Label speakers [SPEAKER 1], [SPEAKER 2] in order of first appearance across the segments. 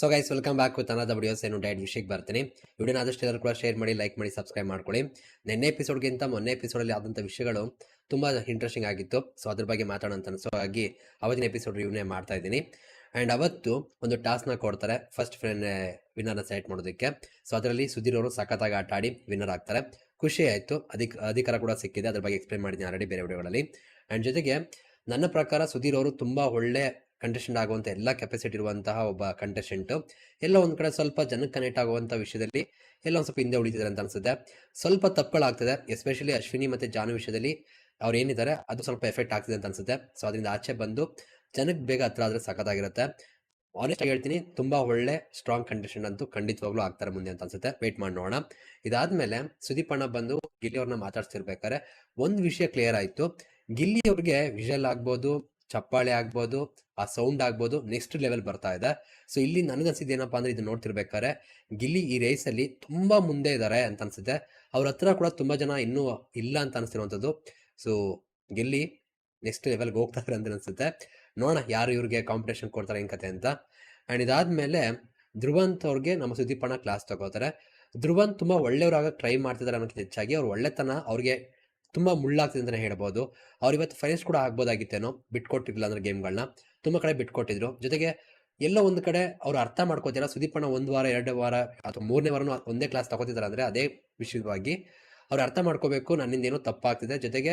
[SPEAKER 1] So guys welcome back with ಅನದ videos ಏನು diet ವಿಷಯಕ್ಕೆ ಬರ್ತೀನಿ. ವಿಡಿಯೋನ ಆದಷ್ಟು ಎಲ್ಲರೂ ಕೂಡ ಶೇರ್ ಮಾಡಿ ಲೈಕ್ ಮಾಡಿ ಸಬ್ಸ್ಕ್ರೈಬ್ ಮಾಡ್ಕೊಳ್ಳಿ. ನಿನ್ನೆ ಎಪಿಸೋಡ್ಗಿಂತ ಮೊನ್ನೆ ಎಪಿಸೋಡಲ್ಲಿ ಆದಂಥ ವಿಷಯಗಳು ತುಂಬ ಇಂಟ್ರೆಸ್ಟಿಂಗ್ ಆಗಿತ್ತು. ಸೊ ಅದ್ರ ಬಗ್ಗೆ ಮಾತಾಡೋಣ ಅಂತ ಸೊ ಹಾಗಾಗಿ ಅವತ್ತಿನ ಎಪಿಸೋಡ್ ರಿವ್ಯೂನೇ ಮಾಡ್ತಾ ಇದ್ದೀನಿ. ಆ್ಯಂಡ್ ಅವತ್ತು ಒಂದು ಟಾಸ್ಕ್ನ ಕೊಡ್ತಾರೆ. ಫಸ್ಟ್ ಫ್ರೆಂಡ್ ವಿನ್ನರ್ನ ಸೆಲೆಕ್ಟ್ ಮಾಡೋದಕ್ಕೆ. ಸೊ ಅದರಲ್ಲಿ ಸುಧೀರ್ ಅವರು ಸಖತ್ತಾಗಿ ಆಟ ಆಡಿ ವಿನ್ನರ್ ಆಗ್ತಾರೆ. ಖುಷಿ ಆಯಿತು. ಅಧಿಕ, ಅಧಿಕಾರ ಕೂಡ ಸಿಕ್ಕಿದೆ. ಅದ್ರ ಬಗ್ಗೆ ಎಕ್ಸ್ಪ್ಲೇನ್ ಮಾಡಿದ್ದೀನಿ ಆಲ್ರೆಡಿ ಬೇರೆ ವಿಡಿಯೋಗಳಲ್ಲಿ. ಆ್ಯಂಡ್ ಜೊತೆಗೆ ನನ್ನ ಪ್ರಕಾರ ಸುಧೀರ್ ಅವರು ತುಂಬ ಒಳ್ಳೆ ಕಂಟೆಸ್ಟೆಂಟ್ ಆಗುವಂಥ ಎಲ್ಲ ಕೆಪಾಸಿಟಿ ಇರುವಂತಹ ಒಬ್ಬ ಕಂಟೆಸ್ಟೆಂಟ್ ಎಲ್ಲ ಒಂದು ಕಡೆ ಸ್ವಲ್ಪ ಜನಕ್ಕೆ ಕನೆಕ್ಟ್ ಆಗುವಂಥ ವಿಷಯದಲ್ಲಿ ಎಲ್ಲ ಒಂದು ಸ್ವಲ್ಪ ಹಿಂದೆ ಉಳಿತಿದ್ದಾರೆ ಅಂತ ಅನ್ಸುತ್ತೆ. ಸ್ವಲ್ಪ ತಪ್ಪುಗಳಾಗ್ತದೆ ಎಸ್ಪೆಷಲಿ ಅಶ್ವಿನಿ ಮತ್ತು ಜಾನು ವಿಷಯದಲ್ಲಿ ಅವ್ರು ಏನಿದ್ದಾರೆ ಅದು ಸ್ವಲ್ಪ ಎಫೆಕ್ಟ್ ಆಗ್ತಿದೆ ಅಂತ ಅನ್ಸುತ್ತೆ. ಸೊ ಅದರಿಂದ ಆಚೆ ಬಂದು ಜನಕ್ಕೆ ಬೇಗ ಹತ್ರ ಆದರೆ ಸಖತ್ತಾಗಿರುತ್ತೆ. ಆನೆಸ್ಟ್ ಆಗಿ ಹೇಳ್ತೀನಿ, ತುಂಬ ಒಳ್ಳೆ ಸ್ಟ್ರಾಂಗ್ ಕಂಡೀಷನ್ ಅಂತೂ ಖಂಡಿತವಾಗ್ಲೂ ಆಗ್ತಾರೆ ಮುಂದೆ ಅಂತ ಅನ್ಸುತ್ತೆ. ವೇಟ್ ಮಾಡಿ ನೋಡೋಣ. ಇದಾದ್ಮೇಲೆ ಸುದೀಪ್ ಅಣ್ಣ ಬಂದು ಗಿಲ್ಲಿ ಅವ್ರನ್ನ ಮಾತಾಡ್ತಿರ್ಬೇಕಾದ್ರೆ ಒಂದು ವಿಷಯ ಕ್ಲಿಯರ್ ಆಯಿತು. ಗಿಲ್ಲಿ ಅವ್ರಿಗೆ ವಿಷಲ್ ಆಗ್ಬೋದು ಚಪ್ಪಾಳೆ ಆಗ್ಬೋದು, ಆ ಸೌಂಡ್ ಆಗ್ಬೋದು ನೆಕ್ಸ್ಟ್ ಲೆವೆಲ್ ಬರ್ತಾ ಇದೆ. ಸೊ ಇಲ್ಲಿ ನನಗನ್ಸಿದ್ದು ಏನಪ್ಪಾ ಅಂದ್ರೆ ಇದು ನೋಡ್ತಿರ್ಬೇಕಾದ್ರೆ, ಗಿಲ್ಲಿ ಈ ರೇಸ್ ಅಲ್ಲಿ ತುಂಬಾ ಮುಂದೆ ಇದ್ದಾರೆ ಅಂತ ಅನ್ಸುತ್ತೆ. ಅವ್ರ ಹತ್ರ ಕೂಡ ತುಂಬಾ ಜನ ಇನ್ನೂ ಇಲ್ಲ ಅಂತ ಅನಿಸ್ತಿರುವಂಥದ್ದು. ಸೊ ಗಿಲ್ಲಿ ನೆಕ್ಸ್ಟ್ ಲೆವೆಲ್ಗೆ ಹೋಗ್ತಾರೆ ಅಂತ ಅನ್ಸುತ್ತೆ. ನೋಡೋಣ ಯಾರು ಇವ್ರಿಗೆ ಕಾಂಪಿಟೇಷನ್ ಕೊಡ್ತಾರೆ ಹೆಂಗ್ ಕತೆ ಅಂತ. ಆ್ಯಂಡ್ ಇದಾದ್ಮೇಲೆ ಧ್ರುವಂತ್ ಅವ್ರಿಗೆ ನಮ್ಮ ಸುದೀಪಣ್ಣ ಕ್ಲಾಸ್ ತಗೋತಾರೆ. ಧ್ರುವಂತ್ ತುಂಬಾ ಒಳ್ಳೆಯವ್ರಾಗ ಟ್ರೈ ಮಾಡ್ತಿದ್ದಾರೆ ಅನ್ನೋಕ್ಕಿಂತ ಹೆಚ್ಚಾಗಿ. ಅವ್ರು ಒಳ್ಳೆತನ ಅವ್ರಿಗೆ ತುಂಬಾ ಮುಳ್ಳಾಗ್ತಿದೆ ಅಂತಲೇ ಹೇಳ್ಬೋದು. ಅವ್ರು ಇವತ್ತು ಫೈನಲ್ಸ್ ಕೂಡ ಆಗ್ಬೋದಾಗಿತ್ತೇನೋ ಬಿಟ್ಕೊಟ್ಟಿರಲಿಲ್ಲ ಅಂದ್ರೆ ಗೇಮ್ಗಳನ್ನ ತುಂಬ ಕಡೆ ಬಿಟ್ಕೊಟ್ಟಿದ್ರು. ಜೊತೆಗೆ ಎಲ್ಲೋ ಒಂದು ಕಡೆ ಅವ್ರು ಅರ್ಥ ಮಾಡ್ಕೋತೀರ ಸುದೀಪಣ್ಣ ಒಂದು ವಾರ, ಎರಡು ವಾರ ಅಥವಾ ಮೂರನೇ ವಾರನೂ ಒಂದೇ ಕ್ಲಾಸ್ ತಗೋತಿದ್ದಾರೆ ಅಂದರೆ ಅದೇ ವಿಷಯವಾಗಿ ಅವ್ರು ಅರ್ಥ ಮಾಡ್ಕೋಬೇಕು. ನನ್ನಿಂದ ಏನೋ ತಪ್ಪಾಗ್ತಿದೆ. ಜೊತೆಗೆ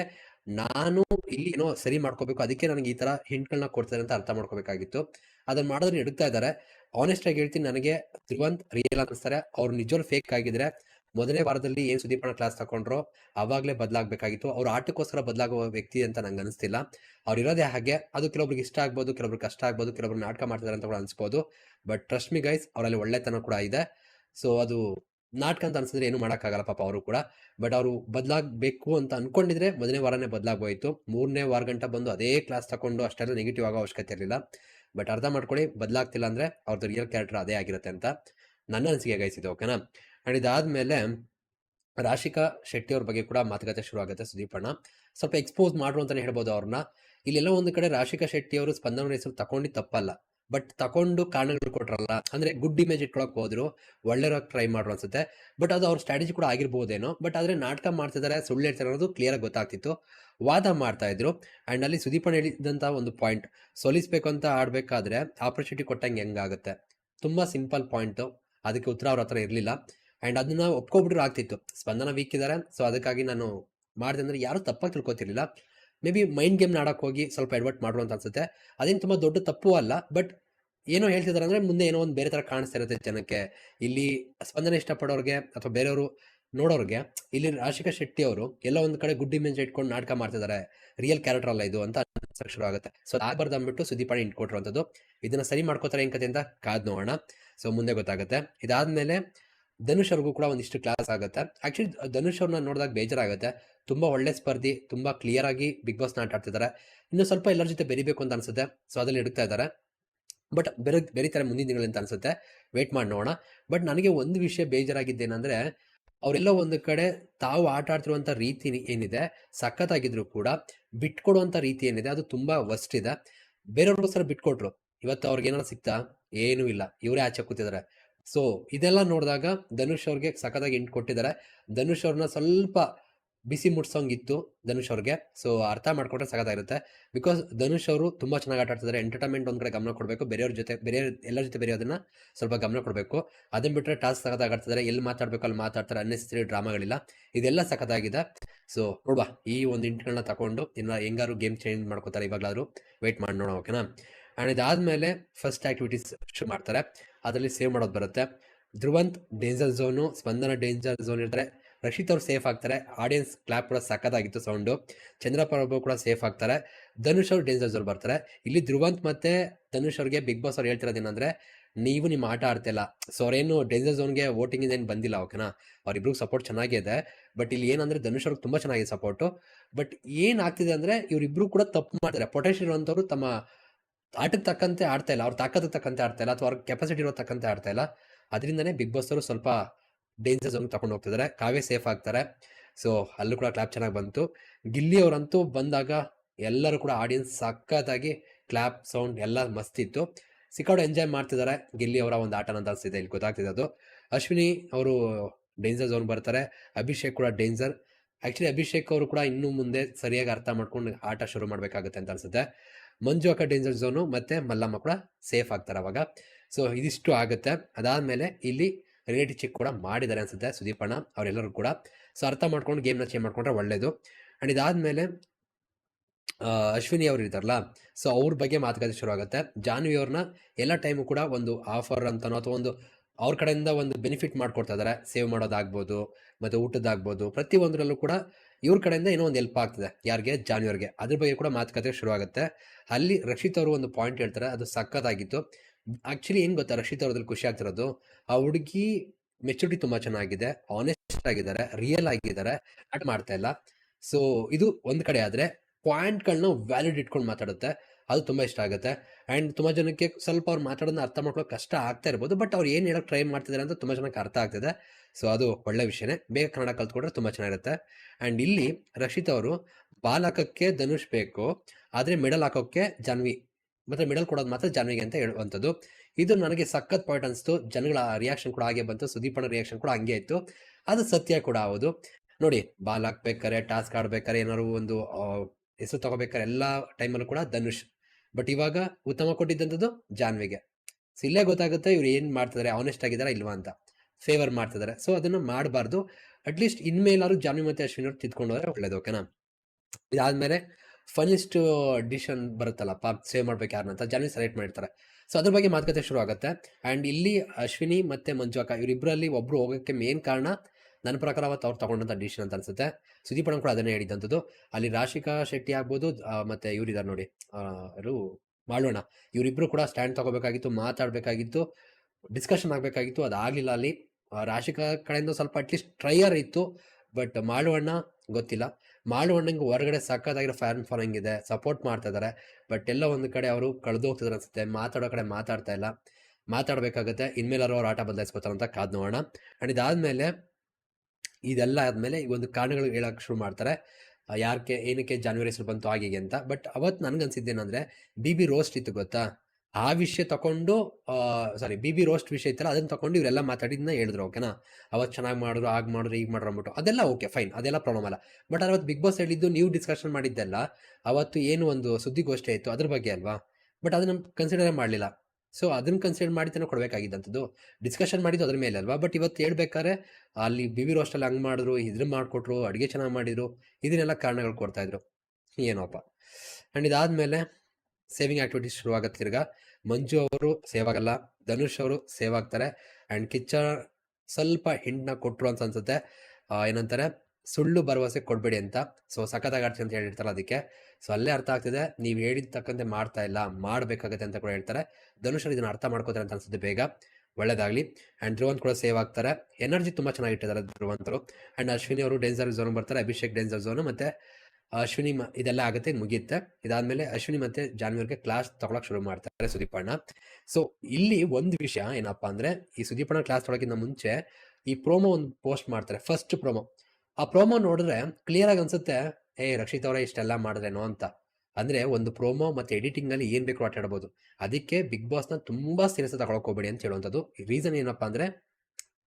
[SPEAKER 1] ನಾನು ಇಲ್ಲಿ ಏನೋ ಸರಿ ಮಾಡ್ಕೋಬೇಕು. ಅದಕ್ಕೆ ನನಗೆ ಈ ಥರ ಹಿಂಟ್ಗಳನ್ನ ಕೊಡ್ತಾರೆ ಅಂತ ಅರ್ಥ ಮಾಡ್ಕೋಬೇಕಾಗಿತ್ತು. ಅದನ್ನ ಮಾಡಿದ್ರೆ ಎಡುತ್ತಾ ಇದ್ದಾರೆ. ಆನೆಸ್ಟ್ ಆಗಿ ಹೇಳ್ತೀನಿ, ನನಗೆ ಧ್ರುವಂತ್ ರಿಯಲ್ ಅನ್ನಿಸ್ತಾರೆ. ಅವ್ರು ನಿಜವ್ರು ಫೇಕ್ ಆಗಿದ್ರೆ ಮೊದಲನೇ ವಾರದಲ್ಲಿ ಏನು ಸುದೀಪಣ್ಣ ಕ್ಲಾಸ್ ತಗೊಂಡ್ರು ಅವಾಗಲೇ ಬದಲಾಗಬೇಕಾಗಿತ್ತು. ಅವ್ರ ಆಟಕ್ಕೋಸ್ಕರ ಬದಲಾಗುವ ವ್ಯಕ್ತಿ ಅಂತ ನಂಗೆ ಅನಿಸ್ತಿಲ್ಲ. ಅವ್ರು ಇರೋದೇ ಹಾಗೆ. ಅದು ಕೆಲವೊಬ್ರಿಗೆ ಇಷ್ಟ ಆಗ್ಬೋದು ಕೆಲವೊಬ್ರಿಗೆ ಕಷ್ಟ ಆಗ್ಬೋದು, ಕೆಲವೊಬ್ರು ನಾಟಕ ಮಾಡ್ತಿದ್ದಾರೆ ಅಂತ ಕೂಡ ಅನ್ಸ್ಬೋದು. ಬಟ್ ಟ್ರಸ್ಟ್ ಮಿ ಗೈಸ್ ಅವರಲ್ಲಿ ಒಳ್ಳೆತನ ಕೂಡ ಇದೆ. ಸೊ ಅದು ನಾಟಕ ಅಂತ ಅನ್ಸಿದ್ರೆ ಏನು ಮಾಡೋಕ್ಕಾಗಲ್ಲ ಪಾಪ ಅವರು ಕೂಡ. ಬಟ್ ಅವರು ಬದಲಾಗಬೇಕು ಅಂತ ಅನ್ಕೊಂಡಿದ್ರೆ ಮೊದಲನೇ ವಾರನೇ ಬದಲಾಗೋಯ್ತು ಮೂರನೇ ವಾರ ಗಂಟ ಬಂದು ಅದೇ ಕ್ಲಾಸ್ ತಗೊಂಡು ಅಷ್ಟೆಲ್ಲ ನೆಗೆಟಿವ್ ಆಗೋ ಅವಶ್ಯಕತೆ ಇರಲಿಲ್ಲ. ಬಟ್ ಅರ್ಥ ಮಾಡ್ಕೊಳ್ಳಿ, ಬದಲಾಗ್ತಿಲ್ಲ ಅಂದ್ರೆ ಅವ್ರದ್ದು ರಿಯಲ್ ಕ್ಯಾರೆಕ್ಟರ್ ಅದೇ ಆಗಿರುತ್ತೆ ಅಂತ. ನನ್ನ ಅನಿಸಿಕೆ ಗೈಸಿದೆ ಓಕೆನಾ ಆ್ಯಂಡ್ ಇದಾದ್ಮೇಲೆ ರಾಶಿಕಾ ಶೆಟ್ಟಿ ಅವ್ರ ಬಗ್ಗೆ ಕೂಡ ಮಾತುಕತೆ ಶುರು ಆಗುತ್ತೆ ಸುದೀಪಣ್ಣ ಸ್ವಲ್ಪ ಎಕ್ಸ್ಪೋಸ್ ಮಾಡ್ರು ಅಂತಲೇ ಹೇಳ್ಬೋದು ಅವ್ರನ್ನ. ಇಲ್ಲೆಲ್ಲ ಒಂದು ಕಡೆ ರಾಶಿಕಾ ಶೆಟ್ಟಿ ಅವರು ಸ್ಪಂದನ ಹೆಸರು ತಗೊಂಡು ತಪ್ಪಲ್ಲ. ಬಟ್ ತಗೊಂಡು ಕಾರಣಗಳು ಕೊಟ್ರಲ್ಲ. ಅಂದ್ರೆ ಗುಡ್ ಇಮೇಜ್ ಇಟ್ಕೊಳಕ್ ಹೋದ್ರು, ಒಳ್ಳೆಯವ್ರಾಗಿ ಟ್ರೈ ಮಾಡ್ರು ಅನ್ಸುತ್ತೆ. ಬಟ್ ಅದು ಅವ್ರ ಸ್ಟ್ರಾಟಜಿ ಕೂಡ ಆಗಿರ್ಬೋದೇನೋ. ಬಟ್ ಆದ್ರೆ ನಾಟಕ ಮಾಡ್ತಿದ್ದಾರೆ ಸುಳ್ಳು ಹೇಳ್ತಾರೆ ಅನ್ನೋದು ಕ್ಲಿಯರ್ ಆಗಿ ಗೊತ್ತಾಗ್ತಿತ್ತು. ವಾದ ಮಾಡ್ತಾ ಇದ್ರು. ಅಂಡ್ ಅಲ್ಲಿ ಸುದೀಪಣ್ಣ ಹೇಳಿದಂತ ಒಂದು ಪಾಯಿಂಟ್ ಸೋಲಿಸ್ಬೇಕು ಅಂತ ಆಡ್ಬೇಕಾದ್ರೆ ಆಪರ್ಚುನಿಟಿ ಕೊಟ್ಟಂಗೆ ಹೆಂಗಾಗುತ್ತೆ ತುಂಬಾ ಸಿಂಪಲ್ ಪಾಯಿಂಟ್ ಅದಕ್ಕೆ ಉತ್ತರ ಅವ್ರ ಹತ್ರ ಇರಲಿಲ್ಲ. ಅಂಡ್ ಅದನ್ನ ಒಪ್ಕೊಬಿಟ್ರೆ ಆಗ್ತಿತ್ತು. ಸ್ಪಂದನ ವೀಕ್ ಇದ್ದಾರೆ ಸೊ ಅದಕ್ಕಾಗಿ ನಾನು ಮಾಡಿದೆ ಅಂದರೆ ಯಾರು ತಪ್ಪಾಗಿ ತಿಳ್ಕೊತಿರ್ಲಿಲ್ಲ. ಮೇ ಬಿ ಮೈಂಡ್ ಗೇಮ್ ಆಡಕ್ಕೆ ಹೋಗಿ ಸ್ವಲ್ಪ ಎಡ್ವರ್ಟ್ ಮಾಡ್ರು ಅಂತ ಅನ್ಸುತ್ತೆ. ಅದೇನು ತುಂಬಾ ದೊಡ್ಡ ತಪ್ಪು ಅಲ್ಲ ಬಟ್ ಏನೋ ಹೇಳ್ತಿದ್ದಾರೆ ಅಂದ್ರೆ ಮುಂದೆ ಏನೋ ಒಂದು ಬೇರೆ ತರ ಕಾಣಿಸ್ತಾ ಇರುತ್ತೆ ಜನಕ್ಕೆ. ಇಲ್ಲಿ ಸ್ಪಂದನ ಇಷ್ಟಪಡೋರಿಗೆ ಅಥವಾ ಬೇರೆಯವರು ನೋಡೋರಿಗೆ, ಇಲ್ಲಿ ರಾಶಿಕಾ ಶೆಟ್ಟಿ ಅವರು ಎಲ್ಲ ಒಂದು ಕಡೆ ಗುಡ್ ಇಮೇಜ್ ಇಟ್ಕೊಂಡು ನಾಟಕ ಮಾಡ್ತಿದ್ದಾರೆ ರಿಯಲ್ ಕ್ಯಾರೆಕ್ಟರ್ ಅಲ್ಲ ಇದು ಅಂತ ಶುರು ಆಗುತ್ತೆ. ಸೊ ಆಗ್ಬಾರ್ದು ಅಂದ್ಬಿಟ್ಟು ಸುದೀಪಾಣಿ ಇಟ್ಕೊಟ್ರುವಂಥದ್ದು ಇದನ್ನ ಸರಿ ಮಾಡ್ಕೋತಾರೆ ಹೆಂಗ್ ಕತೆ ಅಂತ ಕಾದ್ ನೋಡೋಣ. ಸೊ ಮುಂದೆ ಗೊತ್ತಾಗುತ್ತೆ. ಇದಾದ್ಮೇಲೆ ಧನುಷ್ ಅವ್ರಿಗೂ ಕೂಡ ಒಂದಿಷ್ಟು ಕ್ಲಾಸ್ ಆಗುತ್ತೆ. ಆಕ್ಚುಲಿ ಧನುಷ್ ಅವ್ರನ್ನ ನೋಡಿದಾಗ ಬೇಜಾರಾಗುತ್ತೆ. ತುಂಬಾ ಒಳ್ಳೆ ಸ್ಪರ್ಧಿ, ತುಂಬಾ ಕ್ಲಿಯರ್ ಆಗಿ ಬಿಗ್ ಬಾಸ್ ಆಟ ಆಡ್ತಿದ್ದಾರೆ ಇನ್ನು ಸ್ವಲ್ಪ ಎಲ್ಲರ ಜೊತೆ ಬೆರಿಬೇಕು ಅಂತ ಅನ್ಸುತ್ತೆ. ಸೊ ಅದ್ರಲ್ಲಿ ಇಡುತ್ತಾ ಇದ್ದಾರೆ ಬಟ್ ಬೆರಿ, ಬೆರೀತಾರೆ ಮುಂದಿನ ದಿನಗಳು ಅಂತ ಅನ್ಸುತ್ತೆ. ವೇಟ್ ಮಾಡಿ ನೋಡೋಣ. ಬಟ್ ನನಗೆ ಒಂದು ವಿಷಯ ಬೇಜಾರಾಗಿದ್ದೇನೆಂದ್ರೆ, ಅವರೆಲ್ಲ ಒಂದು ಕಡೆ ತಾವು ಆಟ ಆಡ್ತಿರುವಂತ ರೀತಿ ಏನಿದೆ, ಸಖತ್ತಾಗಿದ್ರು ಕೂಡ ಬಿಟ್ಕೊಡುವಂತ ರೀತಿ ಏನಿದೆ, ಅದು ತುಂಬಾ ವರ್ಸ್ಟ್ ಇದೆ. ಬೇರೆಯವ್ರಿಗೋಸ್ಕರ ಬಿಟ್ಕೊಟ್ರು. ಇವತ್ತು ಅವ್ರಿಗೆ ಏನಾರ ಸಿಕ್ತಾ? ಏನೂ ಇಲ್ಲ. ಇವರೇ ಆಚೆ ಕೂತಿದ್ದಾರೆ ಸೊ ಇದೆಲ್ಲ ನೋಡಿದಾಗ ಧನುಷ್ ಅವ್ರಿಗೆ ಸಖತ್ತಾಗಿ ಇಂಟ್ ಕೊಟ್ಟಿದ್ದಾರೆ. ಧನುಷ್ ಅವ್ರನ್ನ ಸ್ವಲ್ಪ ಬಿಸಿ ಮುಟ್ಸೋಂಗಿತ್ತು ಧನುಷ್ ಅವ್ರಿಗೆ. ಸೊ ಅರ್ಥ ಮಾಡ್ಕೊಂಡ್ರೆ ಸಖತ್ತಾಗಿರುತ್ತೆ. ಬಿಕಾಸ್ ಧನುಷ್ ಅವರು ತುಂಬ ಚೆನ್ನಾಗಿ ಆಟ ಆಡ್ತಿದ್ದಾರೆ. ಎಂಟರ್ಟೈನ್ಮೆಂಟ್ ಒಂದ್ ಕಡೆ ಗಮನ ಕೊಡಬೇಕು. ಬೇರೆಯವ್ರ ಜೊತೆ, ಬೇರೆ ಎಲ್ಲರ ಜೊತೆ ಬೇರೆಯೋದನ್ನ ಸ್ವಲ್ಪ ಗಮನ ಕೊಡಬೇಕು. ಅದನ್ನ ಬಿಟ್ಟರೆ ಟಾಸ್ಕ್ ಸಖತ್ತಾಗಿ ಆಡ್ತಿದ್ದಾರೆ. ಎಲ್ಲಿ ಮಾತಾಡ್ಬೇಕು ಅಲ್ಲಿ ಮಾತಾಡ್ತಾರೆ ಅನ್ನೆಸರಿ ಡ್ರಾಮಾಗಳಿಲ್ಲ. ಇದೆಲ್ಲ ಸಖತ್ತಾಗಿದೆ. ಸೊ ನೋಡುವ ಈ ಒಂದು ಇಂಟ್ಗಳನ್ನ ತಗೊಂಡು ಇನ್ನು ಹೆಂಗಾರು ಗೇಮ್ ಚೇಂಜ್ ಮಾಡ್ಕೋತಾರೆ ಇವಾಗಲಾದ್ರು. ವೆಯ್ಟ್ ಮಾಡಿ, ನೋಡೋಣ, ಓಕೆನಾ? ಆ್ಯಂಡ್ ಇದಾದ್ಮೇಲೆ ಫಸ್ಟ್ ಆ್ಯಕ್ಟಿವಿಟೀಸ್ ಶುರು ಮಾಡ್ತಾರೆ. ಅದರಲ್ಲಿ ಸೇವ್ ಮಾಡೋದು ಬರುತ್ತೆ. Dhruvanth danger zone Spandana danger zone ಇರ್ತಾರೆ. ರಕ್ಷಿತ್ ಅವ್ರು ಸೇಫ್ ಆಗ್ತಾರೆ. ಆಡಿಯನ್ಸ್ ಕ್ಲಾಪ್ ಕೂಡ ಸಖತ್ತಾಗಿತ್ತು ಸೌಂಡು ಚಂದ್ರಪ್ರಭು ಕೂಡ ಸೇಫ್ ಆಗ್ತಾರೆ. ಧನುಷ್ ಅವರು ಡೇಂಜರ್ ಝೋನ್ ಬರ್ತಾರೆ. ಇಲ್ಲಿ ಧ್ರುವಂತ್ ಮತ್ತೆ ಧನುಷ್ ಅವ್ರಿಗೆ ಬಿಗ್ ಬಾಸ್ ಅವ್ರು ಹೇಳ್ತಿರೋದು ಏನಂದ್ರೆ, ನೀವು ನಿಮ್ಮ ಆಟ ಆಡ್ತಿಲ್ಲ. ಸೊ ಅವ್ರೇನು ಡೇಂಜರ್ ಝೋನ್ಗೆ ವೋಟಿಂಗ್ ಏನು ಬಂದಿಲ್ಲ ಓಕೆನಾ ಅವ್ರಿಬ್ರಿಗೂ ಸಪೋರ್ಟ್ ಚೆನ್ನಾಗಿದೆ ಬಟ್ ಇಲ್ಲಿ ಏನಂದ್ರೆ ಧನುಷ್ ಅವ್ರಿಗೆ ತುಂಬಾ ಚೆನ್ನಾಗಿದೆ ಸಪೋರ್ಟು ಬಟ್ ಏನಾಗ್ತಿದೆ ಅಂದ್ರೆ ಇವರಿಬ್ರು ಕೂಡ ತಪ್ಪು ಮಾಡ್ತಾರೆ. ಪೊಟೆನ್ಷಿಯಲ್ ಇರುವಂತವ್ರು ತಮ್ಮ ಆಟಕ್ಕೆ ತಕ್ಕಂತೆ ಆಡ್ತಾ ಇಲ್ಲ. ಅವ್ರ ತಕ್ಕಂತೆ ಆಡ್ತಾ ಇಲ್ಲ ಅಥವಾ ಅವ್ರ ಕೆಪಾಸಿಟಿ ಇರೋ ತಕ್ಕಂತೆ ಆಡ್ತಾ ಇಲ್ಲ. ಅದರಿಂದನೇ ಬಿಗ್ ಬಾಸ್ ಅವರು ಸ್ವಲ್ಪ ಡೇಂಜರ್ ಝೋನ್ ತಗೊಂಡು ಹೋಗ್ತಿದ್ದಾರೆ ಕಾವೇ ಸೇಫ್ ಆಗ್ತಾರೆ. ಸೊ ಅಲ್ಲೂ ಕೂಡ ಕ್ಲಾಪ್ ಚೆನ್ನಾಗಿ ಬಂತು. ಗಿಲ್ಲಿ ಅವರಂತೂ ಬಂದಾಗ ಎಲ್ಲರೂ ಕೂಡ ಆಡಿಯನ್ಸ್ ಸಖತ್ತಾಗಿ ಕ್ಲಾಪ್ ಸೌಂಡ್ ಎಲ್ಲ ಮಸ್ತ್ ಇತ್ತು. ಸಿಕ್ಕಾಡು ಎಂಜಾಯ್ ಮಾಡ್ತಿದ್ದಾರೆ ಗಿಲ್ಲಿ ಅವರ ಒಂದು ಆಟ ಅಂತ ಅನಿಸ್ತಿದೆ ಇಲ್ಲಿ ಗೊತ್ತಾಗ್ತಿದೆ ಅದು. ಅಶ್ವಿನಿ ಅವರು ಡೇಂಜರ್ ಝೋನ್ ಬರ್ತಾರೆ. ಅಭಿಷೇಕ್ ಕೂಡ ಡೇಂಜರ್ ಆಕ್ಚುಲಿ ಅಭಿಷೇಕ್ ಅವರು ಕೂಡ ಇನ್ನು ಮುಂದೆ ಸರಿಯಾಗಿ ಅರ್ಥ ಮಾಡ್ಕೊಂಡು ಆಟ ಶುರು ಮಾಡಬೇಕಾಗುತ್ತೆ ಅಂತ ಅನ್ಸುತ್ತೆ. ಮಂಜು ಅಕ್ಕ ಡೇಂಜರ್ ಝೋನು ಮತ್ತೆ ಮಲ್ಲಮ್ಮ ಕೂಡ ಸೇಫ್ ಆಗ್ತಾರೆ ಅವಾಗ. ಸೊ ಇದಿಷ್ಟು ಆಗುತ್ತೆ. ಅದಾದ್ಮೇಲೆ ಇಲ್ಲಿ ರಿಯಾಲಿಟಿ ಚೆಕ್ ಕೂಡ ಮಾಡಿದ್ದಾರೆ ಅನ್ಸುತ್ತೆ ಸುದೀಪಣ್ಣ ಅವರೆಲ್ಲರೂ ಕೂಡ. ಸೊ ಅರ್ಥ ಮಾಡ್ಕೊಂಡು ಗೇಮ್ನ ಚೇಂಜ್ ಮಾಡ್ಕೊಂಡ್ರೆ ಒಳ್ಳೇದು. ಅಂಡ್ ಇದಾದ್ಮೇಲೆ ಅಶ್ವಿನಿ ಅವರು ಇದ್ದಾರಲ್ಲ ಸೊ ಅವ್ರ ಬಗ್ಗೆ ಮಾತುಕತೆ ಶುರು ಆಗುತ್ತೆ ಜಾನ್ವಿ ಅವ್ರನ್ನ ಎಲ್ಲ ಟೈಮು ಕೂಡ ಒಂದು ಆಫರ್ ಅಂತನೋ ಅಥವಾ ಒಂದು ಅವ್ರ ಕಡೆಯಿಂದ ಒಂದು ಬೆನಿಫಿಟ್ ಮಾಡ್ಕೊಡ್ತಾ ಇದ್ದಾರೆ ಸೇವ್ ಮಾಡೋದಾಗ್ಬೋದು, ಮತ್ತು ಊಟದಾಗ್ಬೋದು, ಪ್ರತಿಯೊಂದರಲ್ಲೂ ಕೂಡ ಇವ್ರ ಕಡೆಯಿಂದ ಏನೋ ಒಂದು ಹೆಲ್ಪ್ ಆಗ್ತದೆ. ಯಾರಿಗೆ? ಜಾನ್ವರ್ಗೆ ಅದ್ರ ಬಗ್ಗೆ ಕೂಡ ಮಾತುಕತೆ ಶುರು ಆಗುತ್ತೆ ಅಲ್ಲಿ ರಕ್ಷಿತ್ ಅವರು ಒಂದು ಪಾಯಿಂಟ್ ಹೇಳ್ತಾರೆ. ಅದು ಸಖತ್ತಾಗಿತ್ತು. ಆಕ್ಚುಲಿ ಏನು ಗೊತ್ತಾ? ರಕ್ಷಿತ್ ಅವ್ರದಲ್ಲಿ ಖುಷಿ ಆಗ್ತಿರೋದು. ಆ ಹುಡುಗಿ ಮೆಚುರಿಟಿ ತುಂಬಾ ಚೆನ್ನಾಗಿದೆ. ಆನೆಸ್ಟ್ ಆಗಿದ್ದಾರೆ. ರಿಯಲ್ ಆಗಿದ್ದಾರೆ. ಅಟ್ ಮಾಡ್ತಾ ಇಲ್ಲ. ಸೊ ಇದು ಒಂದ್ ಕಡೆ ಆದ್ರೆ ಪಾಯಿಂಟ್ಗಳನ್ನ ವ್ಯಾಲಿಡ್ ಇಟ್ಕೊಂಡು ಮಾತಾಡುತ್ತೆ. ಅದು ತುಂಬಾ ಇಷ್ಟ ಆಗುತ್ತೆ. ಅಂಡ್ ತುಂಬಾ ಜನಕ್ಕೆ ಸ್ವಲ್ಪ ಅವ್ರು ಮಾತಾಡೋದನ್ನ ಅರ್ಥ ಮಾಡ್ಕೊಳ್ಳೋಕೆ ಕಷ್ಟ ಆಗ್ತಾ ಇರ್ಬೋದು. ಬಟ್ ಅವ್ರು ಏನು ಹೇಳೋಕೆ ಟ್ರೈ ಮಾಡ್ತಿದ್ದಾರೆ ಅಂತ ತುಂಬಾ ಜನಕ್ಕೆ ಅರ್ಥ ಆಗ್ತಿದೆ. ಸೊ ಅದು ಒಳ್ಳೆ ವಿಷಯನೇ. ಬೇಗ ಕನ್ನಡ ಕಲ್ತ್ಕೊಂಡ್ರೆ ತುಂಬಾ ಚೆನ್ನಾಗಿರುತ್ತೆ. ಅಂಡ್ ಇಲ್ಲಿ ರಕ್ಷಿತ್ ಅವರು ಬಾಲ್ ಹಾಕಕ್ಕೆ ಧನುಷ್ ಬೇಕು. ಆದ್ರೆ ಮೆಡಲ್ ಹಾಕೋಕ್ಕೆ ಜಾನ್ವಿ. ಮತ್ತೆ ಮೆಡಲ್ ಕೊಡೋದು ಮಾತ್ರ ಜಾನ್ವಿಗೆ ಅಂತ ಹೇಳುವಂಥದ್ದು. ಇದು ನನಗೆ ಸಖತ್ ಪಾಯಿಂಟ್ ಅನಿಸ್ತು. ಜನಗಳ ರಿಯಾಕ್ಷನ್ ಕೂಡ ಹಾಗೆ ಬಂತು. ಸುದೀಪನ ರಿಯಾಕ್ಷನ್ ಕೂಡ ಹಂಗೆ ಇತ್ತು. ಅದು ಸತ್ಯ ಕೂಡ ಹೌದು. ನೋಡಿ ಬಾಲ್ ಹಾಕ್ಬೇಕಾರೆ ಟಾಸ್ಕ್ ಆಡ್ಬೇಕಾರೆ, ಏನಾದ್ರು ಒಂದು ಹೆಸರು ತಗೋಬೇಕಾರೆ ಎಲ್ಲ ಟೈಮಲ್ಲೂ ಕೂಡ ಧನುಷ್. ಬಟ್ ಇವಾಗ ಉತ್ತಮ ಕೊಟ್ಟಿದ್ದಂಥದ್ದು ಜಾನ್ವಿಗೆ. ಸೊ ಇಲ್ಲೇ ಗೊತ್ತಾಗುತ್ತೆ ಇವ್ರು ಏನು ಮಾಡ್ತಿದ್ದಾರೆ ಆನೆಸ್ಟ್ ಆಗಿದಾರಾ ಇಲ್ವಾ ಅಂತ. ಫೇವರ್ ಮಾಡ್ತಿದ್ದಾರೆ ಸೊ ಅದನ್ನ ಮಾಡಬಾರ್ದು. ಅಟ್ಲೀಸ್ಟ್ ಇನ್ಮೇಲಾದ್ರು ಜಾನ್ವಿ ಮತ್ತೆ ಅಶ್ವಿನ್ ಅವ್ರು ತಿದ್ಕೊಂಡು ಹೋದ್ರೆ ಒಳ್ಳೇದು ಓಕೆನಾ ಇದಾದ್ಮೇಲೆ ಫನಿಸ್ಟ್ ಡಿಶನ್ ಬರುತ್ತಲ್ಲಪ್ಪ ಸೇವ್ ಮಾಡ್ಬೇಕು ಯಾರನ್ನ ಅಂತ, ಜಾನ್ವಿ ಸೆಲೆಕ್ಟ್ ಮಾಡಿರ್ತಾರೆ. ಸೊ ಅದ್ರ ಬಗ್ಗೆ ಮಾತುಕತೆ ಶುರು ಆಗುತ್ತೆ ಆ್ಯಂಡ್ ಇಲ್ಲಿ ಅಶ್ವಿನಿ ಮತ್ತೆ ಮಂಜು ಅಕ್ಕ ಇವರಿಬ್ಬರಲ್ಲಿ ಒಬ್ರು ಹೋಗೋಕ್ಕೆ ಮೇನ್ ಕಾರಣ ನನ್ನ ಪ್ರಕಾರ ಅವತ್ತು ಅವ್ರು ತಗೊಂಡಂಥ ಡಿಸಿಷನ್ ಅಂತ ಅನ್ಸುತ್ತೆ. ಸುದೀಪ್ ಕೂಡ ಅದನ್ನೇ ಹೇಳಿದಂಥದ್ದು. ಅಲ್ಲಿ ರಾಶಿಕಾ ಶೆಟ್ಟಿ ಆಗ್ಬೋದು ಮತ್ತೆ ಇವರಿದ್ದಾರೆ ನೋಡಿ. ಯಾರು? ಮಾಡೋಣ ಇವರಿಬ್ರು ಕೂಡ ಸ್ಟ್ಯಾಂಡ್ ತಗೋಬೇಕಾಗಿತ್ತು, ಮಾತಾಡಬೇಕಾಗಿತ್ತು ಡಿಸ್ಕಷನ್ ಆಗಬೇಕಾಗಿತ್ತು ಅದಾಗಲಿಲ್ಲ ಅಲ್ಲಿ. ರಾಶಿಕಾ ಕಡೆಯಿಂದ ಸ್ವಲ್ಪ ಅಟ್ಲೀಸ್ಟ್ ಟ್ರೈಯರ್ ಇತ್ತು ಬಟ್ ಮಾಳುವಣ್ಣ ಗೊತ್ತಿಲ್ಲ. ಮಾಳುವಣ್ಣಂಗೆ ಹೊರಗಡೆ ಸಕ್ಕತ್ತಾಗಿರೋ ಫ್ಯಾನ್ ಫಾಲೋಯಿಂಗ್ ಇದೆ ಸಪೋರ್ಟ್ ಮಾಡ್ತಾ ಇದ್ದಾರೆ ಬಟ್ ಎಲ್ಲ ಒಂದು ಕಡೆ ಅವರು ಕಳೆದು ಹೋಗ್ತಿದ್ರು ಅನ್ಸುತ್ತೆ. ಮಾತಾಡೋ ಕಡೆ ಮಾತಾಡ್ತಾ ಇಲ್ಲ. ಮಾತಾಡಬೇಕಾಗತ್ತೆ, ಇನ್ಮೇಲಾರು ಅವ್ರು ಆಟ ಬದಲಾಯಿಸ್ಕೊತಾರಂತ ಕಾದ್ ನೋಡೋಣ. ಅಂಡ್ ಇದಾದ್ಮೇಲೆ ಇದೆಲ್ಲ ಆದಮೇಲೆ ಈ ಒಂದು ಕಾರಣಗಳು ಹೇಳೋಕೆ ಶುರು ಮಾಡ್ತಾರೆ. ಯಾರಕ್ಕೆ ಯಾರ್ಕೆ, ಏನಕ್ಕೆ ಜಾನ್ವರಿ ಹೆಸರು ಬಂತು ಹಾಗೆ ಅಂತ. ಬಟ್ ಅವತ್ತು ನನ್ಗನ್ಸಿದ್ದೇನಂದ್ರೆ ಬಿ ಬಿ ರೋಸ್ಟ್ ಇತ್ತು ಗೊತ್ತಾ? ಆ ವಿಷಯ ತಗೊಂಡು ಸಾರಿ ಬಿ ಬಿ ರೋಸ್ಟ್ ವಿಷಯ ಇತ್ತಲ್ಲ, ಅದನ್ನ ತಗೊಂಡು ಇವರೆಲ್ಲ ಮಾತಾಡಿದ್ನ ಹೇಳಿದ್ರು ಓಕೆನಾ ಅವತ್ತು ಚೆನ್ನಾಗಿ ಮಾಡಿದ್ರು ಆಗ ಮಾಡಿದ್ರು ಈಗ ಮಾಡ್ರು ಅಂದ್ಬಿಟ್ಟು. ಅದೆಲ್ಲ ಓಕೆ ಫೈನ್ ಅದೆಲ್ಲ ಪ್ರಾಬ್ಲಮ್ ಅಲ್ಲ. ಬಟ್ ಅವತ್ತು ಬಿಗ್ ಬಾಸ್ ಹೇಳಿದ್ದು ನೀವು ಡಿಸ್ಕಷನ್ ಮಾಡಿದ್ದೆಲ್ಲ, ಅವತ್ತು ಏನು ಒಂದು ಸುದ್ದಿಗೋಷ್ಠಿ ಆಯಿತು, ಅದ್ರ ಬಗ್ಗೆ ಅಲ್ವಾ? ಬಟ್ ಅದನ್ನ ಕನ್ಸಿಡರ್ ಮಾಡಲಿಲ್ಲ. ಸೊ ಅದನ್ನ ಕನ್ಸಿಡರ್ ಮಾಡಿ ತಾನೇ ಕೊಡಬೇಕಾಗಿದ್ದಂಥದ್ದು. ಡಿಸ್ಕಷನ್ ಮಾಡಿದ್ದು ಅದ್ರ ಮೇಲೆ ಅಲ್ವಾ? ಬಟ್ ಇವತ್ತು ಹೇಳ್ಬೇಕಾದ್ರೆ, ಅಲ್ಲಿ ಬಿ ವಿ ರೋಸ್ಟಲ್ಲಿ ಹಂಗೆ ಮಾಡಿದ್ರು, ಇದ್ರ ಮಾಡಿಕೊಟ್ರು, ಅಡುಗೆ ಚೆನ್ನಾಗಿ ಮಾಡಿದ್ರು, ಇದನ್ನೆಲ್ಲ ಕಾರಣಗಳು ಕೊಡ್ತಾ ಇದ್ರು. ಏನೋಪ್ಪ ಆ್ಯಂಡ್ ಇದಾದ್ಮೇಲೆ ಸೇವಿಂಗ್ ಆಕ್ಟಿವಿಟೀಸ್ ಶುರುವಾಗತ್ತೆ ತಿರ್ಗಾ. ಮಂಜು ಅವರು ಸೇವ್ ಆಗಲ್ಲ ಧನುಷ್ ಅವರು ಸೇವ್ ಆಗ್ತಾರೆ ಆ್ಯಂಡ್ ಕಿಚ್ಚ ಸ್ವಲ್ಪ ಹಿಂಡ್ನ ಕೊಟ್ಟರು ಅಂತ ಅನ್ಸುತ್ತೆ. ಏನಂತಾರೆ? ಸುಳ್ಳು ಭರವಸೆ ಕೊಡಬೇಡಿ ಅಂತ. ಸೊ ಸಖತ್ತಾಗಿ ಆಡ್ತೀನಿ ಅಂತ ಹೇಳಿರ್ತಾರೆ ಅದಕ್ಕೆ. ಸೊ ಅಲ್ಲೇ ಅರ್ಥ ಆಗ್ತಿದೆ. ನೀವು ಹೇಳಿದ ತಕ್ಕಂತೆ ಮಾಡ್ತಾ ಇಲ್ಲ, ಮಾಡಬೇಕಾಗತ್ತೆ ಅಂತ ಕೂಡ ಹೇಳ್ತಾರೆ. ಧನುಷರು ಇದನ್ನು ಅರ್ಥ ಮಾಡ್ಕೋತಾರೆ ಅಂತ ಅನ್ಸುತ್ತೆ ಬೇಗ. ಒಳ್ಳೇದಾಗ್ಲಿ. ಆ್ಯಂಡ್ ಧ್ರುವಂತ್ ಕೂಡ ಸೇವ್ ಆಗ್ತಾರೆ. ಎನರ್ಜಿ ತುಂಬ ಚೆನ್ನಾಗಿಟ್ಟಿದ್ದಾರೆ ಧ್ರುವಂತರು. ಆ್ಯಂಡ್ ಅಶ್ವಿನಿ ಅವರು ಡೇಂಜರ್ ಝೋನ್ ಬರ್ತಾರೆ. ಅಭಿಷೇಕ್ ಡೇಂಜರ್ ಝೋನು ಮತ್ತೆ ಅಶ್ವಿನಿ ಇದೆಲ್ಲ ಆಗುತ್ತೆ ಮುಗಿಯುತ್ತೆ. ಇದಾದ್ಮೇಲೆ ಅಶ್ವಿನಿ ಮತ್ತೆ ಜಾನ್ವಿರ್ಗೆ ಕ್ಲಾಸ್ ತಗೊಳಕ್ ಶುರು ಮಾಡ್ತಾರೆ ಸುದೀಪಣ್ಣ. ಸೊ ಇಲ್ಲಿ ಒಂದು ವಿಷಯ ಏನಪ್ಪಾ ಅಂದ್ರೆ ಈ ಸುದೀಪಣ್ಣ ಕ್ಲಾಸ್ ತೊಳಕಿಂತ ಮುಂಚೆ ಈ ಪ್ರೋಮೋ ಒಂದು ಪೋಸ್ಟ್ ಮಾಡ್ತಾರೆ. ಫಸ್ಟ್ ಪ್ರೋಮೋ ಆ ಪ್ರೋಮೋ ನೋಡಿದ್ರೆ ಕ್ಲಿಯರ್ ಆಗಿ ಅನ್ಸುತ್ತೆ, ಏ, ರಕ್ಷಿತ್ ಅವರೇ ಇಷ್ಟೆಲ್ಲ ಮಾಡಿದ್ರೇನೋ ಅಂತ. ಅಂದ್ರೆ ಒಂದು ಪ್ರೋಮೋ ಮತ್ತೆ ಎಡಿಟಿಂಗ್ ಅಲ್ಲಿ ಏನ್ ಬೇಕು ಆಟಾಡಬಹುದು ಅದಕ್ಕೆ ಬಿಗ್ ಬಾಸ್ನ ತುಂಬಾ ಸೀರಿಯಸ್ ತಗೊಳಕ್ ಹೋಗ್ಬೇಡಿ ಅಂತ ಹೇಳುವಂಥದ್ದು. ರೀಸನ್ ಏನಪ್ಪಾ ಅಂದ್ರೆ,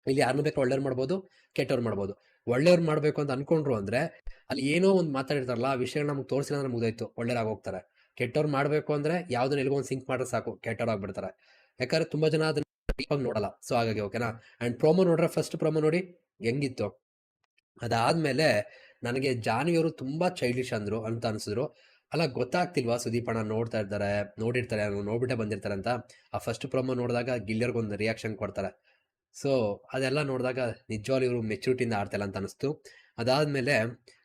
[SPEAKER 1] ಇಲ್ಲಿ ಯಾರನ್ನ ಬೇಕು ಒಳ್ಳೆಯವ್ರು ಮಾಡ್ಬೋದು, ಕೆಟ್ಟವ್ರು ಮಾಡ್ಬೋದು. ಒಳ್ಳೆಯವ್ರು ಮಾಡ್ಬೇಕು ಅಂತ ಅನ್ಕೊಂಡ್ರು ಅಂದ್ರೆ, ಅಲ್ಲಿ ಏನೋ ಒಂದು ಮಾತಾಡಿರ್ತಾರಲ್ಲ, ಆ ವಿಷಯ ನಮ್ಗೆ ತೋರಿಸಿಲ್ಲ ಅಂದ್ರೆ ಮುಗ್ದೋಯ್ತು ಒಳ್ಳೆಯರಾಗಿ ಹೋಗ್ತಾರೆ ಕೆಟ್ಟವ್ರು ಮಾಡ್ಬೇಕು ಅಂದ್ರೆ ಯಾವ್ದನ್ನ ಎಲ್ಲಿಗೋ ಒಂದು ಸಿಂಕ್ ಮಾಡ್ರೆ ಸಾಕು, ಕೆಟ್ಟವ್ರು ಆಗ್ಬಿಡ್ತಾರೆ. ಯಾಕಂದ್ರೆ ತುಂಬಾ ಜನ ಅದನ್ನ ನೋಡಲ್ಲ. ಸೊ ಹಾಗಾಗಿ ಓಕೆನಾ ಅಂಡ್ ಪ್ರೋಮೋ ನೋಡ್ರೆ ಫಸ್ಟ್ ಪ್ರೋಮೋ ನೋಡಿ, ಹೆಂಗಿತ್ತು? ಅದಾದ್ಮೇಲೆ ನನಗೆ ಜಾನ್ವಿಯವರು ತುಂಬಾ ಚೈಲ್ಡಿಶ್ ಅಂದ್ರು ಅಂತ ಅನ್ಸಿದ್ರು. ಅಲ್ಲ ಗೊತ್ತಾಗ್ತಿಲ್ವಾ ಸುದೀಪ್ ಅಣ್ಣ ನೋಡ್ತಾ ಇರ್ತಾರೆ, ನೋಡಿರ್ತಾರೆ ನೋಡ್ಬಿಟ್ಟೆ ಬಂದಿರ್ತಾರೆ ಅಂತ. ಆ ಫಸ್ಟ್ ಪ್ರೊಮೋ ನೋಡಿದಾಗ ಗಿಲ್ಲರ್ಗೊಂದು ರಿಯಾಕ್ಷನ್ ಕೊಡ್ತಾರೆ. ಸೊ ಅದೆಲ್ಲ ನೋಡಿದಾಗ ನಿಜವಾಗ್ಲೂ ಇವರು ಮೆಚುರಿಟಿಯಿಂದ ಆಡ್ತಿಲ್ಲ ಅಂತ ಅನಿಸ್ತು. ಅದಾದಮೇಲೆ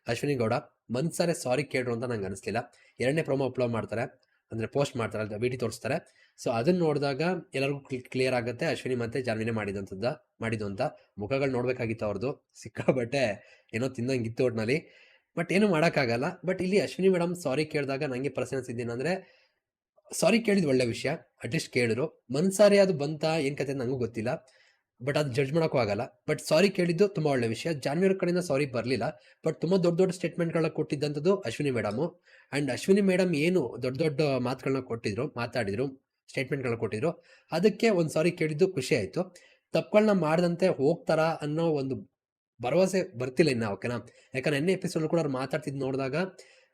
[SPEAKER 1] ಅಶ್ವಿನಿ ಗೌಡ, ಮನ್ಸಾರೆ ಸಾರಿ ಕೇಳ್ರು ಅಂತ ನಂಗೆ ಅನಿಸ್ಲಿಲ್ಲ. ಎರಡನೇ ಪ್ರೊಮೋ ಅಪ್ಲೋಡ್ ಮಾಡ್ತಾರೆ. ಅಂದ್ರೆ ಪೋಸ್ಟ್ ಮಾಡ್ತಾರೆ ವಿಟಿ ತೋರಿಸ್ತಾರೆ. ಸೊ ಅದನ್ನ ನೋಡಿದಾಗ ಎಲ್ಲರಿಗೂ ಕ್ಲಿಯರ್ ಆಗುತ್ತೆ, ಅಶ್ವಿನಿ ಮತ್ತೆ ಜಾನ್ವಿನೇ ಮಾಡಿದಂಥದ್ದು ಮಾಡಿದ್ದು ಅಂತ ಮುಖಗಳು ನೋಡಬೇಕಾಗಿತ್ತು ಅವ್ರದ್ದು ಸಿಕ್ಕಾಬಟ್ಟೆ ಏನೋ ತಿನ್ನಂಗಿತ್ತು ಒಟ್ನಲ್ಲಿ. ಬಟ್ ಏನು ಮಾಡೋಕ್ಕಾಗಲ್ಲ. ಬಟ್ ಇಲ್ಲಿ ಅಶ್ವಿನಿ ಮೇಡಮ್ ಸಾರಿ ಕೇಳಿದಾಗ ನನಗೆ ಪರ್ಸನ್ ಅನ್ಸಿದ್ದೇನೆಂದ್ರೆ ಸಾರಿ ಕೇಳಿದ್ ಒಳ್ಳೆ ವಿಷಯ. ಅಟ್ಲೀಸ್ಟ್ ಕೇಳಿದ್ರು. ಮನ್ಸಾರಿ ಅದು ಬಂತ, ಏನು ಕತೆ ನನಗೂ ಗೊತ್ತಿಲ್ಲ. ಬಟ್ ಅದು ಜಡ್ಜ್ ಮಾಡೋಕ್ಕೂ ಆಗಲ್ಲ. ಬಟ್ ಸಾರಿ ಕೇಳಿದ್ದು ತುಂಬಾ ಒಳ್ಳೆ ವಿಷಯ. ಜಾನ್ವಿಯರ್ ಕಡೆಯಿಂದ ಸಾರಿ ಬರಲಿಲ್ಲ. ಬಟ್ ತುಂಬಾ ದೊಡ್ಡ ದೊಡ್ಡ ಸ್ಟೇಟ್ಮೆಂಟ್ಗಳನ್ನ ಕೊಟ್ಟಿದ್ದಂಥದ್ದು Ashwini madam and Ashwini madam ಏನು ದೊಡ್ಡ ದೊಡ್ಡ ಮಾತುಗಳನ್ನ ಕೊಟ್ಟಿದ್ರು, ಮಾತಾಡಿದ್ರು ಸ್ಟೇಟ್ಮೆಂಟ್ಗಳನ್ನ ಕೊಟ್ಟಿದ್ರು. ಅದಕ್ಕೆ ಒಂದು ಸಾರಿ ಕೇಳಿದ್ದು ಖುಷಿ ಆಯಿತು. ತಪ್ಪುಗಳನ್ನ ಮಾಡದಂತೆ ಹೋಗ್ತಾರ ಅನ್ನೋ ಒಂದು ಭರವಸೆ ಬರ್ತಿಲ್ಲ ಇನ್ನು ಓಕೆನಾ ಯಾಕಂದ್ರೆ ಎಣ್ಣೆ ಎಪಿಸೋಡ್ ಕೂಡ ಅವ್ರು ಮಾತಾಡ್ತಿದ್ದು ನೋಡಿದಾಗ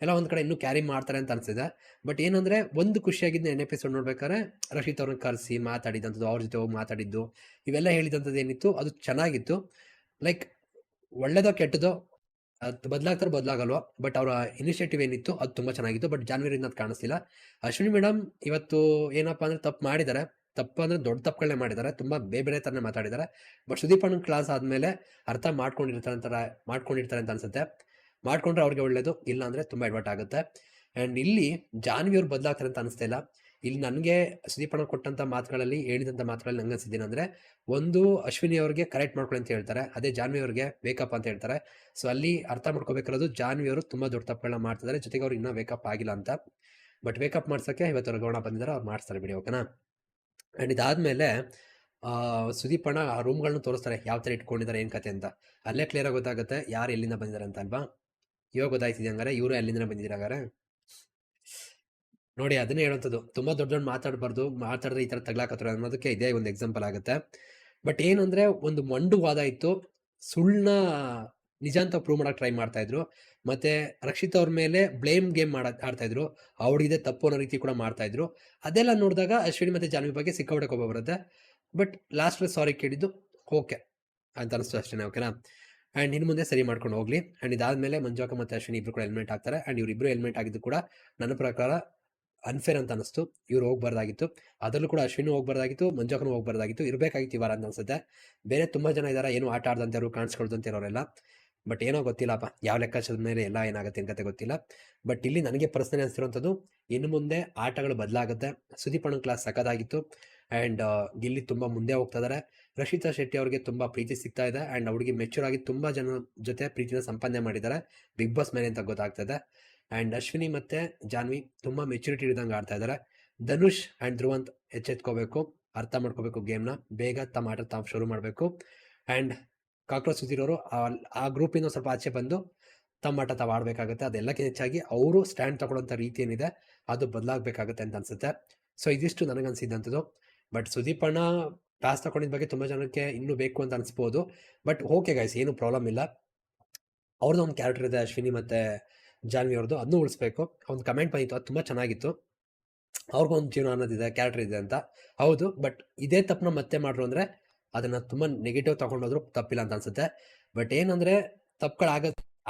[SPEAKER 1] ಎಲ್ಲ ಒಂದು ಕಡೆ ಇನ್ನೂ ಕ್ಯಾರಿ ಮಾಡ್ತಾರೆ ಅಂತ ಅನಿಸಿದೆ. ಬಟ್ ಏನಂದರೆ ಒಂದು ಖುಷಿಯಾಗಿದ್ದು ಎನ್ ಎಪಿಸೋಡ್ ನೋಡ್ಬೇಕಾದ್ರೆ ರಕ್ಷಿತ್ ಅವ್ರನ್ನ ಕರೆಸಿ ಮಾತಾಡಿದಂಥದ್ದು ಅವ್ರ ಜೊತೆ ಹೋಗಿ ಮಾತಾಡಿದ್ದು, ಇವೆಲ್ಲ ಹೇಳಿದಂಥದ್ದು ಏನಿತ್ತು, ಅದು ಚೆನ್ನಾಗಿತ್ತು. ಲೈಕ್ ಒಳ್ಳೇದೋ ಕೆಟ್ಟದೋ, ಅದು ಬದಲಾಗ್ತಾರೆ ಬದಲಾಗಲ್ವ ಬಟ್ ಅವರ ಇನಿಷಿಯೇಟಿವ್ ಏನಿತ್ತು ಅದು ತುಂಬ ಚೆನ್ನಾಗಿತ್ತು. ಬಟ್ ಜಾನ್ವರಿಯಿಂದ ಅದು ಕಾಣಿಸ್ತಿಲ್ಲ ಅಶ್ವಿನಿ ಮೇಡಮ್ ಇವತ್ತು ಏನಪ್ಪ ಅಂದರೆ ತಪ್ಪು ಮಾಡಿದ್ದಾರೆ. ತಪ್ಪು ಅಂದರೆ ದೊಡ್ಡ ತಪ್ಪುಗಳನ್ನೇ ಮಾಡಿದ್ದಾರೆ. ತುಂಬ ಬೇರೆ ಥರನೇ ಮಾತಾಡಿದ್ದಾರೆ. ಬಟ್ ಸುದೀಪ್ ಅಣ್ಣ ಕ್ಲಾಸ್ ಆದಮೇಲೆ ಅರ್ಥ ಮಾಡ್ಕೊಂಡಿರ್ತಾರೆ ಅಂತಾರೆ ಮಾಡ್ಕೊಂಡಿರ್ತಾರೆ ಅಂತ ಅನ್ಸುತ್ತೆ. ಮಾಡ್ಕೊಂಡ್ರೆ ಅವ್ರಿಗೆ ಒಳ್ಳೇದು ಇಲ್ಲ ಅಂದರೆ ತುಂಬ ಎಡ್ವರ್ಟ್ ಆಗುತ್ತೆ. ಆ್ಯಂಡ್ ಇಲ್ಲಿ ಜಾನ್ವಿ ಅವ್ರು ಬದಲಾಗ್ತಾರೆ ಅಂತ ಅನಿಸ್ತಾ ಇಲ್ಲ. ಇಲ್ಲಿ ನನಗೆ ಸುದೀಪಣ್ಣ ಕೊಟ್ಟಂಥ ಮಾತುಗಳಲ್ಲಿ ಹೇಳಿದಂಥ ಮಾತುಗಳಲ್ಲಿ ನಂಗೆ ಅನ್ಸಿದ್ದೇನೆಂದರೆ ಒಂದು ಅಶ್ವಿನಿ ಅವ್ರಿಗೆ ಕರೆಕ್ಟ್ ಮಾಡ್ಕೊಳ್ಳಿ ಅಂತ ಹೇಳ್ತಾರೆ, ಅದೇ ಜಾನ್ವಿ ಅವ್ರಿಗೆ ವೇಕಪ್ ಅಂತ ಹೇಳ್ತಾರೆ. ಸೊ ಅಲ್ಲಿ ಅರ್ಥ ಮಾಡ್ಕೋಬೇಕಿರೋದು ಜಾನ್ವಿ ಅವರು ತುಂಬ ದೊಡ್ಡ ತಪ್ಪುಗಳನ್ನ ಮಾಡ್ತಿದ್ದಾರೆ, ಜೊತೆಗೆ ಅವ್ರು ಇನ್ನೂ ವೇಕಪ್ ಆಗಿಲ್ಲ ಅಂತ. ಬಟ್ ವೇಕಪ್ ಮಾಡ್ಸೋಕ್ಕೆ ಇವತ್ತು ಅವ್ರಿಗೆ ಗೌಣ ಬಂದಿದ್ದಾರೆ, ಅವ್ರು ಮಾಡ್ತಾರೆ ಬಿಡಿ ಓಕೆನಾ ಆ್ಯಂಡ್ ಇದಾದಮೇಲೆ ಸುದೀಪ್ ಅಣ್ಣ ಆ ರೂಮ್ಗಳನ್ನ ತೋರಿಸ್ತಾರೆ, ಯಾವ ಥರ ಇಟ್ಕೊಂಡಿದ್ದಾರೆ, ಏನು ಕತೆ ಅಂತ. ಅಲ್ಲೇ ಕ್ಲಿಯರಾಗಿ ಗೊತ್ತಾಗುತ್ತೆ ಯಾರು ಎಲ್ಲಿಂದ ಬಂದಿದ್ದಾರೆ ಅಂತ ಅಲ್ವಾ? ಇವಾಗ ಗೊತ್ತಾಯ್ತಿದೆ ಹಂಗಾರೆ ಇವರು ಎಲ್ಲಿಂದ ಬಂದಿದ್ದೀರ ಹಂಗಾರೆ? ನೋಡಿ, ಅದನ್ನೇ ಹೇಳುವಂಥದ್ದು. ತುಂಬ ದೊಡ್ಡ ದೊಡ್ಡ ಮಾತಾಡಬಾರ್ದು. ಮಾತಾಡಿದ್ರೆ ಈ ಥರ ತಗ್ಲಾಕತ್ರ ಅನ್ನೋದಕ್ಕೆ ಇದೇ ಒಂದು ಎಕ್ಸಾಂಪಲ್ ಆಗುತ್ತೆ. ಬಟ್ ಏನಂದ್ರೆ ಒಂದು ಮಂಡು ವಾದ ಇತ್ತು. ಸುಳ್ಳನ್ನ ನಿಜ ಅಂತ ಪ್ರೂವ್ ಮಾಡೋಕೆ ಟ್ರೈ ಮಾಡ್ತಾ ಇದ್ರು ಮತ್ತೆ ರಕ್ಷಿತ್ ಅವ್ರ ಮೇಲೆ ಬ್ಲೇಮ್ ಗೇಮ್ ಮಾಡ ಆಡ್ತಾ ಇದ್ರು ಅವ್ರಿಗಿದೆ ತಪ್ಪು ಅನ್ನೋ ರೀತಿ ಕೂಡ ಮಾಡ್ತಾ ಇದ್ರು ಅದೆಲ್ಲ ನೋಡಿದಾಗ ಅಶ್ವಿನಿ ಮತ್ತೆ ಜಾನ್ವಿ ಬಗ್ಗೆ ಸಿಕ್ಕಾಪಟ್ಟೆ ಕೋಪ ಬರುತ್ತೆ. ಬಟ್ ಲಾಸ್ಟ್ ಸಾರಿ ಕೇಳಿದ್ದು ಓಕೆ ಅಂತ ಅನಿಸ್ತು ಅಷ್ಟೇ ಓಕೆನಾ ಆ್ಯಂಡ್ ಇನ್ನು ಮುಂದೆ ಸರಿ ಮಾಡ್ಕೊಂಡು ಹೋಗ್ಲಿ. ಆ್ಯಂಡ್ ಇದಾದ್ಮೇಲೆ ಮಂಜುಕ ಮತ್ತು ಅಶ್ವಿನಿ ಇಬ್ಬರು ಕೂಡ ಹೆಲ್ಮೆಟ್ ಹಾಕ್ತಾರೆ. ಆ್ಯಂಡ್ ಇವರಿಬ್ಬರು ಹೆಲ್ಮೆಟ್ ಆಗಿದ್ದು ಕೂಡ ನನ್ನ ಪ್ರಕಾರ ಅನ್ಫೇರ್ ಅಂತ ಅನಿಸ್ತು ಇವ್ರು ಹೋಗ್ಬಾರ್ದಾಗಿತ್ತು. ಅದರಲ್ಲೂ ಕೂಡ ಅಶ್ವಿನಿ ಹೋಗ್ಬಾರ್ದಾಗಿತ್ತು ಮಂಜುಕನು ಹೋಗ್ಬಾರ್ದಾಗಿತ್ತು. ಇರಬೇಕಾಗಿತ್ತು ಇವಾರ ವಾರ ಅಂತ ಅನ್ಸುತ್ತೆ. ಬೇರೆ ತುಂಬ ಜನ ಇದ್ದಾರೆ ಏನು ಆಟ ಆಡ್ದಂತೆ ಕಾಣಿಸ್ಕೊಳ್ದಂತೆ ಇರೋರೆಲ್ಲ. ಬಟ್ ಏನೋ ಗೊತ್ತಿಲ್ಲಪ್ಪ. ಯಾವ ಲೆಕ್ಕಾಚಾರದ ಮೇಲೆ ಎಲ್ಲ ಏನಾಗುತ್ತೆ ಅಂತ ಗೊತ್ತಿಲ್ಲ. ಬಟ್ ಇಲ್ಲಿ ನನಗೆ ಪರ್ಸನಲಿ ಅನಿಸಿರುವಂಥದ್ದು ಇನ್ನು ಮುಂದೆ ಆಟಗಳು ಬದಲಾಗುತ್ತೆ. ಸುದೀಪ್ ಕ್ಲಾಸ್ ಸಕ್ಕದಾಗಿತ್ತು ಆ್ಯಂಡ್ ಗಿಲ್ಲಿ ತುಂಬ ಮುಂದೆ ಹೋಗ್ತಾ ಇದ್ದಾರೆ ರಕ್ಷಿತಾ ಶೆಟ್ಟಿ ಅವರಿಗೆ ತುಂಬ ಪ್ರೀತಿ ಸಿಗ್ತಾ ಇದೆ. ಆ್ಯಂಡ್ ಅವ್ರಿಗೆ ಮೆಚೂರ್ ಆಗಿ ತುಂಬ ಜನ ಜೊತೆ ಪ್ರೀತಿನ ಸಂಪಾದನೆ ಮಾಡಿದ್ದಾರೆ. ಬಿಗ್ ಬಾಸ್ ಮೇಲೆ ಅಂತ ಇದೆ ಆ್ಯಂಡ್ ಅಶ್ವಿನಿ ಮತ್ತು ಜಾನ್ವಿ ತುಂಬ ಮೆಚುರಿಟಿ ಹಿಡಿದಂಗೆ ಆಡ್ತಾ ಇದ್ದಾರೆ. ಧನುಷ್ ಆ್ಯಂಡ್ ಅಂತ ಎಚ್ಚೆತ್ಕೋಬೇಕು. ಅರ್ಥ ಮಾಡ್ಕೋಬೇಕು ಗೇಮ್ನ ಬೇಗ ತಮ್ಮ ಆಟ ತಾವು ಶುರು ಮಾಡಬೇಕು. ಆ್ಯಂಡ್ ಕಾಕ್ರೋಚ್ ಸುತ್ತಿರೋರು ಆ ಗ್ರೂಪಿಂದ ಸ್ವಲ್ಪ ಆಚೆ ಬಂದು ತಮ್ಮ ಆಟ ತಾವು ಆಡಬೇಕಾಗುತ್ತೆ. ಅದೆಲ್ಲಕ್ಕಿಂತ ಹೆಚ್ಚಾಗಿ ಅವರು ಸ್ಟ್ಯಾಂಡ್ ತಗೊಳ್ಳೋಂಥ ರೀತಿ ಏನಿದೆ ಅದು ಬದಲಾಗಬೇಕಾಗುತ್ತೆ ಅಂತ ಅನ್ಸುತ್ತೆ. ಸೊ ಇದಿಷ್ಟು ನನಗನ್ಸಿದ್ದಂಥದ್ದು ಬಟ್ ಸುದೀಪಣ್ಣ ಕ್ಲಾಸ್ ತಗೊಂಡಿದ್ದ ಬಗ್ಗೆ ತುಂಬ ಜನಕ್ಕೆ ಇನ್ನೂ ಬೇಕು ಅಂತ ಅನಿಸ್ಬೋದು. ಬಟ್ ಓಕೆ ಗೈಸ್ ಏನು ಪ್ರಾಬ್ಲಮ್ ಇಲ್ಲ. ಅವ್ರದ್ದು ಒಂದು ಕ್ಯಾರೆಕ್ಟರ್ ಇದೆ, ಅಶ್ವಿನಿ ಮತ್ತು ಜಾನ್ವಿ ಅವ್ರದ್ದು ಅದನ್ನೂ ಉಳಿಸ್ಬೇಕು. ಒಂದು ಕಮೆಂಟ್ ಬಂದಿತ್ತು, ಅದು ತುಂಬ ಚೆನ್ನಾಗಿತ್ತು. ಅವ್ರಿಗೊಂದು ಜೀವನ ಅನ್ನೋದಿದೆ ಕ್ಯಾರೆಕ್ಟರ್ ಇದೆ ಅಂತ. ಹೌದು ಬಟ್ ಇದೇ ತಪ್ಪನ್ನ ಮತ್ತೆ ಮಾಡ್ರು ಅಂದರೆ ಅದನ್ನು ತುಂಬ ನೆಗೆಟಿವ್ ತೊಗೊಂಡೋದ್ರು ತಪ್ಪಿಲ್ಲ ಅಂತ ಅನ್ಸುತ್ತೆ. ಬಟ್ ಏನಂದರೆ ತಪ್ಪುಗಳು ಆಗ,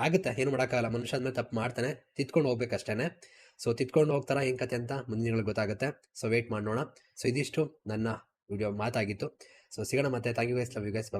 [SPEAKER 1] ಆಗುತ್ತೆ, ಏನು ಮಾಡೋಕ್ಕಾಗಲ್ಲ. ಮನುಷ್ಯ ಆದ್ಮೇಲೆ ತಪ್ಪು ಮಾಡ್ತಾನೆ ತಿತ್ಕೊಂಡು ಹೋಗ್ಬೇಕಷ್ಟೇ ಸೊ ತಿತ್ಕೊಂಡು ಹೋಗ್ತಾರ, ಏನು ಕತೆ ಅಂತ ಮುಂದಿನ ಗೊತ್ತಾಗುತ್ತೆ. ಸೊ ವೇಟ್ ಮಾಡೋಣ. ಸೊ ಇದಿಷ್ಟು ನನ್ನ ವಿಡಿಯೋ ಮಾತಾಗಿತ್ತು ಸೊ ಸಿಗೋಣ ಮತ್ತೆ. Thank you guys love you guys Baba